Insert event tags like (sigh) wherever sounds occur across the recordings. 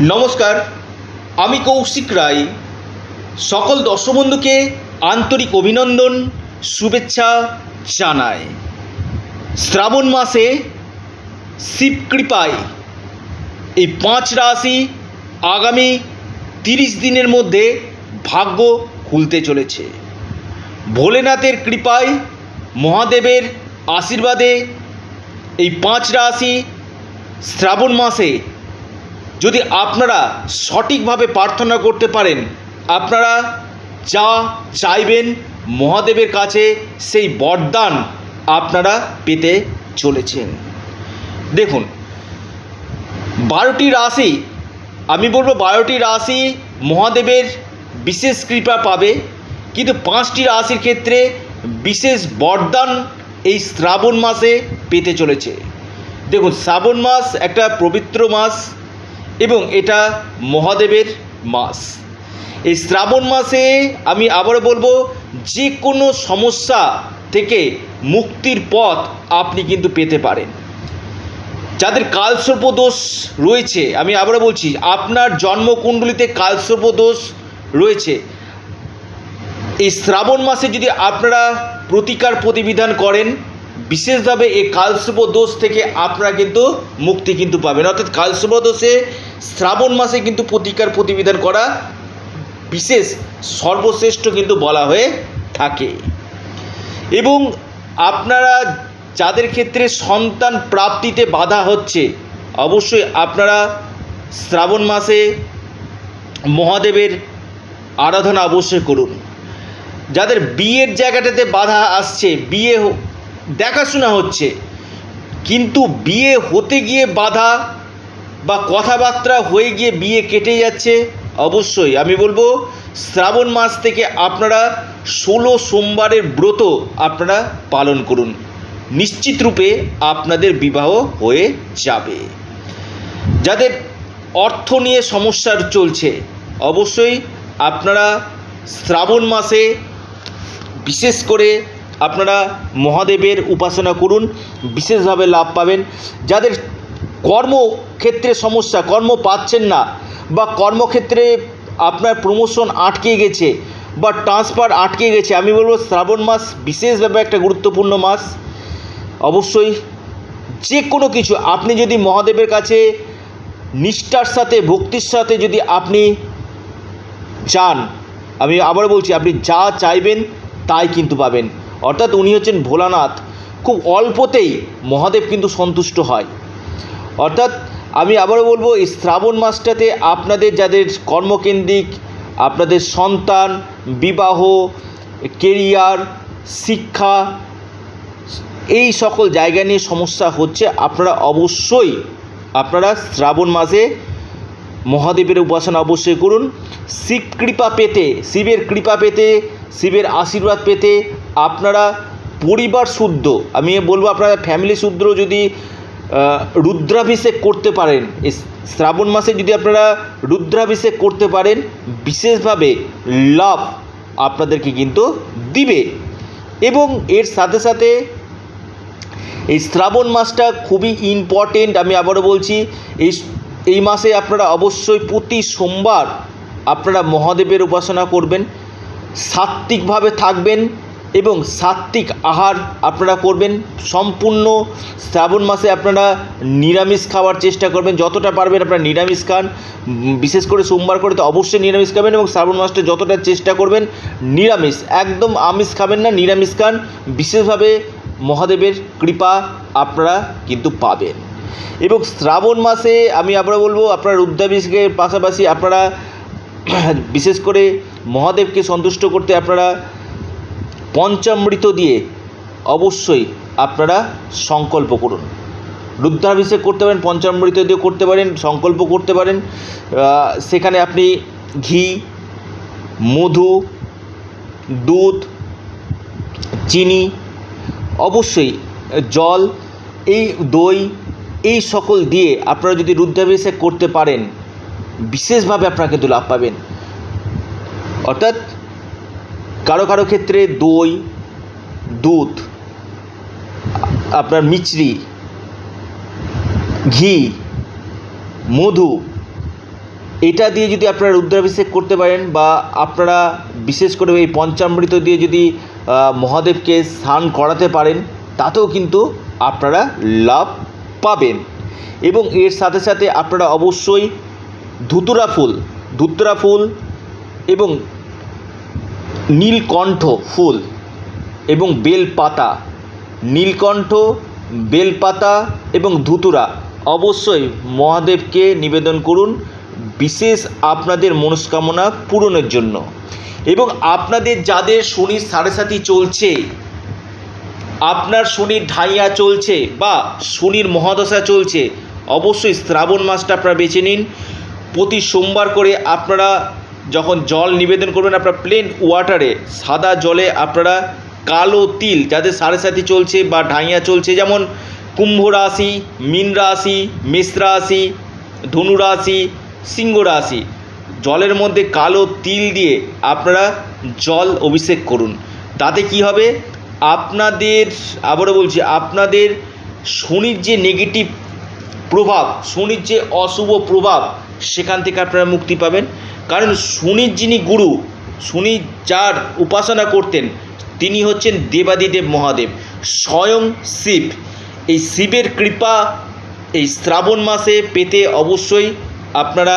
নমস্কার, আমি কৌশিক রায়। সকল দর্শক বন্ধুকে আন্তরিক অভিনন্দন, শুভেচ্ছা জানাই। শ্রাবণ মাসে শিবকৃপায় এই পাঁচ রাশি আগামী তিরিশ দিনের মধ্যে ভাগ্য খুলতে চলেছে। ভোলেনাথের কৃপায়, মহাদেবের আশীর্বাদে এই পাঁচ রাশি শ্রাবণ মাসে যদি আপনারা সঠিকভাবে প্রার্থনা করতে পারেন, আপনারা যা চাইবেন মহাদেবের কাছে, সেই বরদান আপনারা পেতে চলেছেন। দেখুন, বারোটি রাশি, আমি বলব বারোটি রাশি মহাদেবের বিশেষ কৃপা পাবে, কিন্তু পাঁচটি রাশির ক্ষেত্রে বিশেষ বরদান এই শ্রাবণ মাসে পেতে চলেছে। দেখুন, শ্রাবণ মাস একটা পবিত্র মাস এবং এটা মহাদেবের মাস। এই শ্রাবণ মাসে আমি আবার বলব যে কোনো সমস্যা থেকে মুক্তির পথ আপনি কিন্তু পেতে পারেন। যাদের কালসর্প দোষ রয়েছে, আমি আবারও বলছি, আপনার জন্মকুণ্ডলিতে কালসর্প দোষ রয়েছে। এই শ্রাবণ মাসে যদি আপনারা প্রতিকার প্রতিবিধান করেন বিশেষভাবে এই কালসর্প দোষ থেকে আপনারা কিন্তু মুক্তি কিন্তু পাবেন। অর্থাৎ কালসর্প দোষে শ্রাবণ মাসে কিন্তু প্রতিকার প্রতিবিধান করা বিশেষ সর্বশ্রেষ্ঠ কিন্তু বলা হয়ে থাকে। এবং আপনারা যাদের ক্ষেত্রে সন্তান প্রাপ্তিতে বাধা হচ্ছে, অবশ্যই আপনারা শ্রাবণ মাসে মহাদেবের আরাধনা অবশ্যই করুন। যাদের বিয়ের জায়গাটাতে বাধা আসছে, বিয়ে দেখাশোনা হচ্ছে। কিন্তু বিয়ে হতে গিয়ে বাধা বা কথাবার্তা হয়ে গিয়ে বিয়ে কেটে যাচ্ছে, অবশ্যই। আমি বলব, শ্রাবণ মাস থেকে আপনারা ষোলো সোমবারের ব্রত আপনারা পালন করুন। নিশ্চিত রূপে আপনাদের বিবাহ হয়ে যাবে। যাদের অর্থ নিয়ে সমস্যার চলছে, অবশ্যই আপনারা শ্রাবণ মাসে বিশেষ করে আপনারা মহাদেবের উপাসনা করুন, বিশেষভাবে লাভ পাবেন। যাদের কর্মক্ষেত্রে সমস্যা, কর্ম পাচ্ছেন না বা কর্মক্ষেত্রে আপনার প্রমোশন আটকে গেছে বা ট্রান্সফার আটকে গেছে, আমি বলব শ্রাবণ মাস বিশেষভাবে একটা গুরুত্বপূর্ণ মাস। অবশ্যই যে কোনো কিছু, আপনি যদি মহাদেবের কাছে নিষ্ঠার সাথে, ভক্তির সাথে যদি আপনি চান আমি আবার বলছি, আপনি যা চাইবেন তাই কিন্তু পাবেন। অর্থাৎ উনি হচ্ছেন ভোলানাথ। খুব অল্পতেই মহাদেব কিন্তু সন্তুষ্ট হয়। অর্থাৎ আমি আবারও বলব, এই শ্রাবণ মাসটাতে আপনাদের যাদের কর্মকেন্দ্রিক, আপনাদের সন্তান, বিবাহ, কেরিয়ার, শিক্ষা, এই সকল জায়গা নিয়ে সমস্যা হচ্ছে, আপনারা অবশ্যই আপনারা শ্রাবণ মাসে মহাদেবের উপাসনা অবশ্যই করুন। শিব কৃপা পেতে, শিবের কৃপা পেতে, শিবের আশীর্বাদ পেতে আপনারা পরিবার শুদ্ধ, আমি বলব আপনারা ফ্যামিলি শুদ্ধ যদি রুদ্রাভিষেক করতে পারেন শ্রাবণ মাসে যদি আপনারা রুদ্রাভিষেক করতে পারেন, বিশেষভাবে লাভ আপনাদেরকে কিন্তু দিবে। এবং এর সাথে সাথে এই শ্রাবণ মাসটা খুবই ইম্পর্টেন্ট আমি আবারও বলছি, এই এই মাসে আপনারা অবশ্যই প্রতি সোমবার আপনারা মহাদেবের উপাসনা করবেন, সাত্ত্বিকভাবে থাকবেন এবং সাত্ত্বিক আহার আপনারা করবেন। সম্পূর্ণ শ্রাবণ মাসে আপনারা নিরামিষ খাওয়ার চেষ্টা করবেন। যতটা পারবেন আপনারা নিরামিষ খান। বিশেষ করে সোমবার করে তো অবশ্যই নিরামিষ খাবেন এবং শ্রাবণ মাসটা যতটা চেষ্টা করবেন, নিরামিষ, একদম আমিষ খাবেন না, নিরামিষ খান। বিশেষভাবে মহাদেবের কৃপা আপনারা কিন্তু পাবেন। এবং শ্রাবণ মাসে আমি আবার বলব, আপনার রুদ্রাভিষেকের পাশাপাশি আপনারা বিশেষ করে মহাদেবকে সন্তুষ্ট করতে আপনারা পঞ্চামৃত দিয়ে অবশ্যই আপনারা সংকল্প করুন। রুদ্রাভিষেক করতে পারেন, পঞ্চামৃত দিয়ে করতে পারেন, সংকল্প করতে পারেন। সেখানে আপনি ঘি, মধু, দুধ, চিনি, অবশ্যই জল, এই দই, এই সকল দিয়ে আপনারা যদি রুদ্রাভিষেক করতে পারেন, বিশেষভাবে আপনারা কিন্তু লাভ পাবেন। অর্থাৎ কারও কারও ক্ষেত্রে দই, দুধ, আপনার মিচড়ি ঘি, মধু, এটা দিয়ে যদি আপনারা রুদ্রাভিষেক করতে পারেন বা আপনারা বিশেষ করে এই পঞ্চামৃত দিয়ে যদি মহাদেবকে স্নান করাতে পারেন, তাতেও কিন্তু আপনারা লাভ পাবেন। এবং এর সাথে সাথে আপনারা অবশ্যই ধুতুরা ফুল ধুতুরা ফুল এবং নীলকণ্ঠ ফুল এবং বেলপাতা। নীলকণ্ঠ, বেলপাতা এবং ধুতুরা অবশ্যই মহাদেবকে নিবেদন করুন। বিশেষ আপনাদের মনস্কামনা পূরণের জন্য। এবং আপনাদের যাদের শনির সাড়ে সাথী চলছে, আপনার শনির ঢাইয়া চলছে বা শনির মহাদশা চলছে, অবশ্যই শ্রাবণ মাসটা আপনারা বেছে নিন। প্রতি সোমবার করে আপনারা যখন জল নিবেদন করবেন আপনারা প্লেন ওয়াটারে সাদা জলে আপনারা কালো তিল, যাদের সাড়ে সাথী চলছে বা ঢাইয়া চলছে, যেমন কুম্ভ রাশি, মীন রাশি, মেষ রাশি, ধনু রাশি, সিংহ রাশি, জলের মধ্যে কালো তিল দিয়ে আপনারা জল অভিষেক করুন। তাতে কি হবে? আপনাদের, আবারও বলছি, আপনাদের শনির যে নেগেটিভ প্রভাব শনির যে অশুভ প্রভাব, সেখান থেকে আপনারা মুক্তি পাবেন। কারণ শনির যিনি গুরু শনি যার উপাসনা করতেন, তিনি হচ্ছেন দেবাদিদেব মহাদেব। স্বয়ং শিব। এই শিবের কৃপা এই শ্রাবণ মাসে পেতে অবশ্যই আপনারা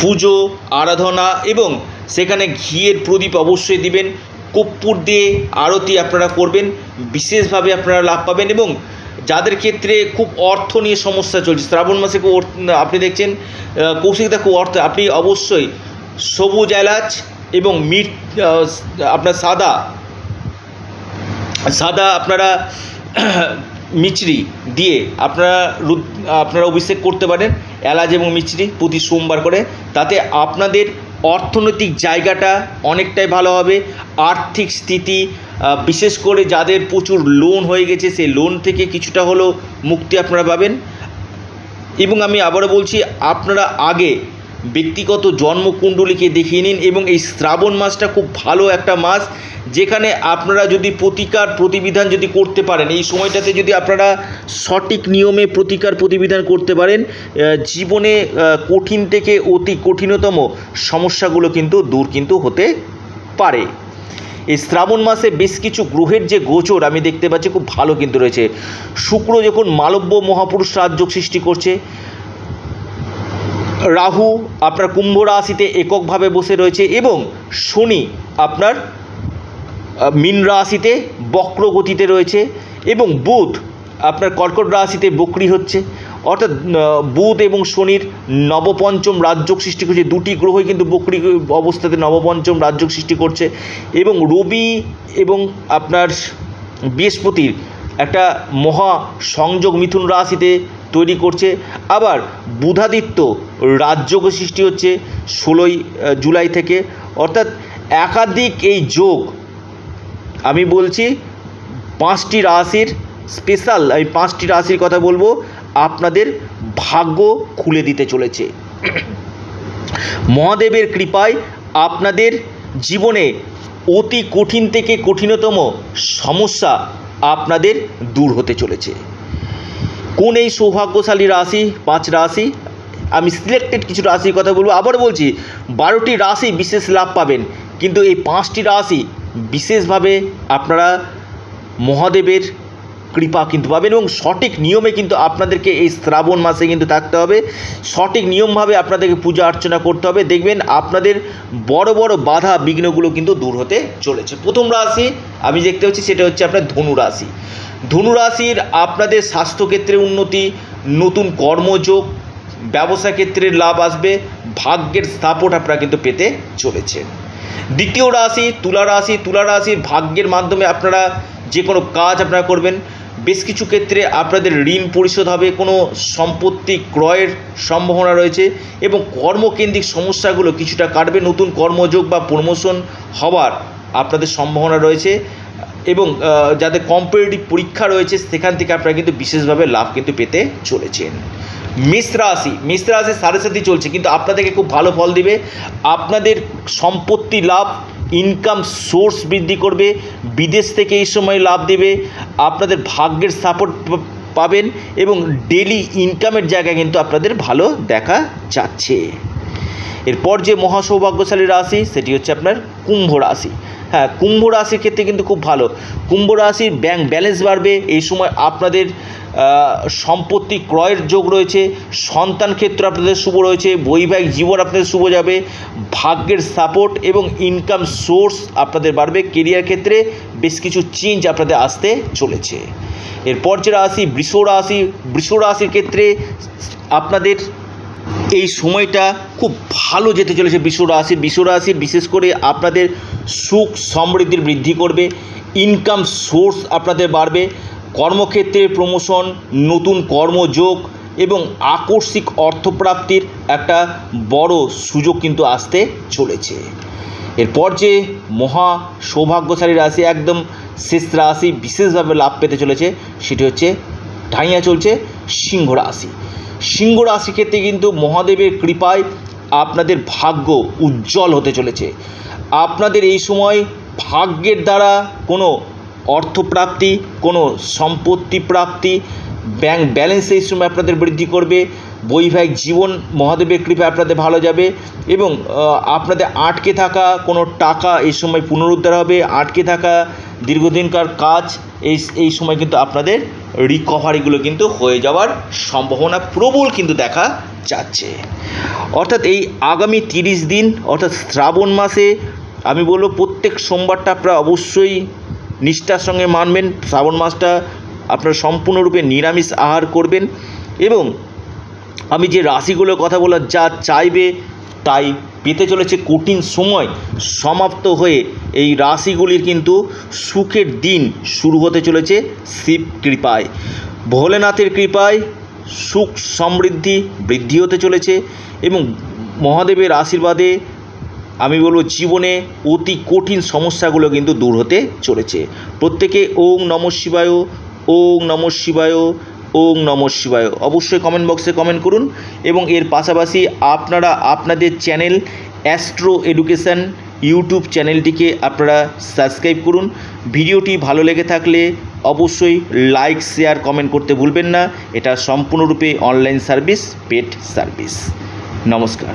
পুজো, আরাধনা এবং সেখানে ঘিয়ের প্রদীপ অবশ্যই দিবেন। কর্পূর দিয়ে আরতি আপনারা করবেন। বিশেষভাবে আপনারা লাভ পাবেন এবং যাদের ক্ষেত্রে খুব অর্থ নিয়ে সমস্যা চলছে। শ্রাবণ মাসে খুব আপনি দেখছেন আহ, কৌশিকদা খুব অর্থ আপনি অবশ্যই সবুজ এলাচ এবং মিট আপনার সাদা সাদা আপনারা (clears throat) মিচড়ি দিয়ে আপনারা আপনারা অভিষেক করতে পারেন। এলাচ এবং মিচড়ি প্রতি সোমবার করে। তাতে আপনাদের অর্থনৈতিক জায়গাটা অনেকটাই ভালো হবে। আর্থিক স্থিতি বিশেষ করে যাদের প্রচুর লোন হয়ে গেছে, সেই লোন থেকে কিছুটা হলেও মুক্তি আপনারা পাবেন। এবং আমি আবারও বলছি, আপনারা আগে ব্যক্তিগত জন্মকুণ্ডলীকে দেখিয়ে নিন এবং এই শ্রাবণ মাসটা খুব ভালো একটা মাস, যেখানে আপনারা যদি প্রতিকার প্রতিবিধান যদি করতে পারেন, এই সময়টাতে যদি আপনারা সঠিক নিয়মে প্রতিকার প্রতিবিধান করতে পারেন জীবনে কঠিন থেকে অতি কঠিনতম সমস্যাগুলো কিন্তু দূর কিন্তু হতে পারে। এই শ্রাবণ মাসে বেশ কিছু গ্রহের যে গোচর আমি দেখতে পাচ্ছি, খুব ভালো কিন্তু রয়েছে। শুক্র যখন মালব্য মহাপুরুষ রাজযোগ সৃষ্টি করছে রাহু আপনার কুম্ভ রাশিতে এককভাবে বসে রয়েছে এবং শনি আপনার মীন রাশিতে বক্র গতিতে রয়েছে এবং বুধ আপনার কর্কট রাশিতে বক্রি হচ্ছে। অর্থাৎ বুধ এবং শনির নবপঞ্চম রাজযোগ সৃষ্টি করছে। দুটি গ্রহই কিন্তু বক্রি অবস্থাতে নবপঞ্চম রাজযোগ সৃষ্টি করছে এবং রবি এবং আপনার বৃহস্পতির একটা মহা সংযোগ মিথুন রাশিতে তৈরি করছে। আবার বুধাদিত্য রাজযোগ সৃষ্টি হচ্ছে ষোলোই জুলাই থেকে। অর্থাৎ একাধিক এই যোগ, আমি বলছি পাঁচটি রাশির স্পেশাল আমি পাঁচটি রাশির কথা বলব, আপনাদের ভাগ্য খুলে দিতে চলেছে। মহাদেবের কৃপায় আপনাদের জীবনে অতি কঠিন থেকে কঠিনতম সমস্যা আপনাদের দূর হতে চলেছে। কোন এই সৌভাগ্যশালী রাশি, পাঁচ রাশি? আমি সিলেক্টেড কিছু রাশির কথা বলব। আবার বলছি, বারোটি রাশি বিশেষ লাভ পাবেন। কিন্তু এই পাঁচটি রাশি বিশেষভাবে আপনারা মহাদেবের কৃপা কিন্তু পাবেন এবং সঠিক নিয়মে কিন্তু আপনাদেরকে এই শ্রাবণ মাসে কিন্তু থাকতে হবে। সঠিক নিয়মভাবে আপনাদেরকে পূজা অর্চনা করতে হবে। দেখবেন আপনাদের বড় বড় বাধা বিঘ্নগুলো কিন্তু দূর হতে চলেছে। প্রথম রাশি আমি দেখতে পাচ্ছি, সেটা হচ্ছে আপনার ধনু রাশি। ধনু রাশির আপনাদের স্বাস্থ্যক্ষেত্রে উন্নতি, নতুন কর্মযোগ, ব্যবসা ক্ষেত্রে লাভ আসবে, ভাগ্যের স্থাপট আপনারা কিন্তু পেতে চলেছেন। দ্বিতীয় রাশি, তুলা রাশি, তুলা রাশির ভাগ্যের মাধ্যমে আপনারা যে কোনো কাজ আপনারা করবেন। বেশ কিছু ক্ষেত্রে আপনাদের ঋণ পরিশোধ হবে, কোনো সম্পত্তি ক্রয়ের সম্ভাবনা রয়েছে এবং কর্মকেন্দ্রিক সমস্যাগুলো কিছুটা কাটবে। নতুন কর্মযোগ বা প্রমোশন হওয়ার আপনাদের সম্ভাবনা রয়েছে এবং যাদের কম্পিটিটিভ পরীক্ষা রয়েছে, সেখান থেকে আপনারা কিন্তু বিশেষভাবে লাভ কিন্তু পেতে চলেছেন। মেষ রাশি মেষ রাশি সাড়ে সাথে চলছে, কিন্তু আপনাদেরকে খুব ভালো ফল দিবে। আপনাদের সম্পত্তি লাভ ইনকাম সোর্স বৃদ্ধি করবে, বিদেশ থেকে এই সময় লাভ দেবে, আপনাদের ভাগ্যের সাপোর্ট পাবেন এবং ডেলি ইনকামের জায়গা কিন্তু আপনাদের ভালো দেখা যাচ্ছে। এরপর যে মহাসৌভাগ্যশালী রাশি, সেটি হচ্ছে আপনার কুম্ভ রাশি। হ্যাঁ কুম্ভ রাশির ক্ষেত্রে কিন্তু খুব ভালো। কুম্ভ রাশির ব্যাংক ব্যালেন্স বাড়বে, এই সময় আপনাদের সম্পত্তি ক্রয়ের যোগ রয়েছে, সন্তান ক্ষেত্র আপনাদের শুভ রয়েছে, বৈবাহিক জীবন আপনাদের শুভ যাবে, ভাগ্যের সাপোর্ট এবং ইনকাম সোর্স আপনাদের বাড়বে। কেরিয়ার ক্ষেত্রে বেশ কিছু চেঞ্জ আপনাদের আসতে চলেছে। এরপর যে রাশি, বৃষ রাশি, বৃষ রাশির ক্ষেত্রে আপনাদের এই সময়টা খুব ভালো যেতে চলেছে বিশ্ব রাশির বিশ্ব রাশির বিশেষ করে আপনাদের সুখ সমৃদ্ধির বৃদ্ধি করবে ইনকাম সোর্স আপনাদের বাড়বে, কর্মক্ষেত্রে প্রমোশন নতুন কর্মযোগ এবং আকস্মিক অর্থপ্রাপ্তির একটা বড় সুযোগ কিন্তু আসতে চলেছে। এরপর যে মহা সৌভাগ্যশালী রাশি, একদম শেষ রাশি বিশেষভাবে লাভ পেতে চলেছে, সেটি হচ্ছে ঢাইয়া চলছে। সিংহ রাশি। সিংহ রাশির ক্ষেত্রে কিন্তু মহাদেবের কৃপায় আপনাদের ভাগ্য উজ্জ্বল হতে চলেছে। আপনাদের এই সময় ভাগ্যের দ্বারা কোনো অর্থপ্রাপ্তি, কোনো সম্পত্তি প্রাপ্তি ব্যাংক ব্যালেন্স এই সময় আপনাদের বৃদ্ধি করবে। বৈবাহিক জীবন মহাদেবের কৃপায় আপনাদের ভালো যাবে এবং আপনাদের আটকে থাকা কোনো টাকা এই সময় পুনরুদ্ধার হবে। আটকে থাকা দীর্ঘদিনকার কাজ এই এই সময় কিন্তু আপনাদের রিকভারিগুলো কিন্তু হয়ে যাওয়ার সম্ভাবনা প্রবল কিন্তু দেখা যাচ্ছে। অর্থাৎ এই আগামী তিরিশ দিন, অর্থাৎ শ্রাবণ মাসে আমি বলব প্রত্যেক সোমবারটা আপনারা অবশ্যই নিষ্ঠার সঙ্গে মানবেন। শ্রাবণ মাসটা আপনারা সম্পূর্ণরূপে নিরামিষ আহার করবেন এবং আমি যে রাশিগুলোর কথা বলার যা চাইবে তাই পেতে চলেছে কঠিন সময় সমাপ্ত হয়ে এই রাশিগুলির কিন্তু সুখের দিন শুরু হতে চলেছে শিব কৃপায়। ভোলেনাথের কৃপায় সুখ সমৃদ্ধি বৃদ্ধি হতে চলেছে এবং মহাদেবের আশীর্বাদে আমি বলব জীবনে অতি কঠিন সমস্যাগুলো কিন্তু দূর হতে চলেছে। প্রত্যেকে ওং নম শিবায়, ওং নম শিবায় ওং নম শিবায়। অবশ্যই কমেন্ট বক্সে কমেন্ট করুন এবং এর পাশাপাশি আপনারা আপনাদের চ্যানেল অ্যাস্ট্রো এডুকেশান ইউটিউব চ্যানেলটিকে আপনারা সাবস্ক্রাইব করুন। ভিডিওটি ভালো লেগে থাকলে অবশ্যই লাইক শেয়ার কমেন্ট করতে ভুলবেন না। এটা সম্পূর্ণরূপে অনলাইন সার্ভিস পেড সার্ভিস নমস্কার।